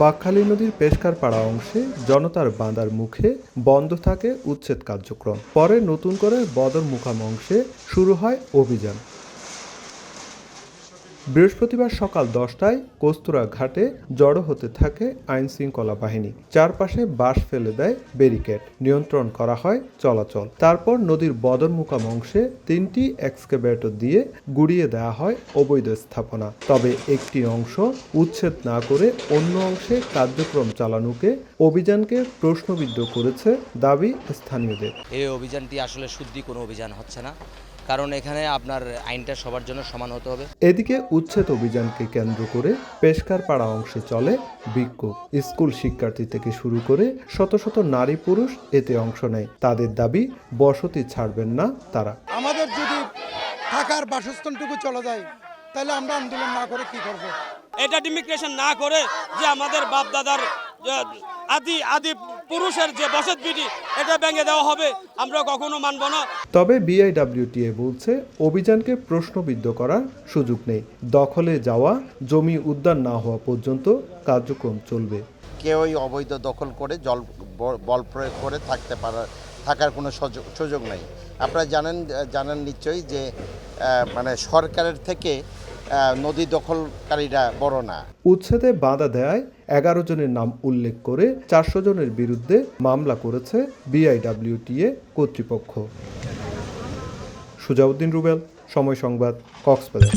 বাকখালী নদীর পেশকার পাড়া অংশে জনতার বাঁধার মুখে বন্ধ থাকে উচ্ছেদ কার্যক্রম। পরে নতুন করে বদর মুখাম অংশে শুরু হয় অভিযান। বৃহস্পতিবার সকাল দশটায় কস্তুরা ঘাটে জড়ো হতে থাকে আইন শৃঙ্খলা বাহিনী। চারপাশে বাঁশ ফেলে দেয় ব্যারিকেড। নিয়ন্ত্রণ করা হয় চলাচল। তারপর নদীর বদরমুকাম অংশে তিনটি এক্সকেভেটর দিয়ে গুড়িয়ে দেওয়া হয় অবৈধ স্থাপনা। তবে একটি অংশ উচ্ছেদ না করে অন্য অংশে কার্যক্রম চালানোকে অভিযানকে প্রশ্নবিদ্ধ করেছে দাবি স্থানীয়দের। এই অভিযানটি আসলে শুদ্ধি কোনো অভিযান হচ্ছে না। কারণ এখানে আপনার আইনটা সবার জন্য সমান হতে হবে। এদিকে উচ্ছেদ অভিযানকে কেন্দ্র করে পেশকার পাড়া অংশে চলে বিক্ষোভ। স্কুল শিক্ষার্থী থেকে শুরু করে শত শত নারী পুরুষ এতে অংশ নেয়। তাদের দাবি বসতি ছাড়বেন না তারা। আমাদের যদি থাকার বাসস্থানটুকু চলে যায় তাহলে আমরা আন্দোলন না করে কি করব? এটা ডিমিগ্রেশন না করে যে আমাদের বাপ দাদার আদি আদি পুরুষের যে বসত বিধি এটা ভেঙে দেওয়া হবে আমরা কখনো মানব না। তবে বিআইডব্লিউটিএ বলছে অভিযানকে প্রশ্নবিদ্ধ করার সুযোগ নেই। দখলে যাওয়া জমি উদ্যান না হওয়া পর্যন্ত কার্যক্রম চলবে। কেউই অবৈধ দখল করে জল বল প্রয়োগ করে থাকতে পারার থাকার কোনো সুযোগ নেই। আপনারা জানেন জানেন নিশ্চয়ই যে মানে সরকারের থেকে নদী দখলকারীরা বড় না। উচ্ছেদে বাধা দেয় এগারো জনের নাম উল্লেখ করে চারশো জনের বিরুদ্ধে মামলা করেছে বিআইডব্লিউটিএ কর্তৃপক্ষ। সুজাউদ্দিন রুবেল, সময় সংবাদ, কক্সবাজার।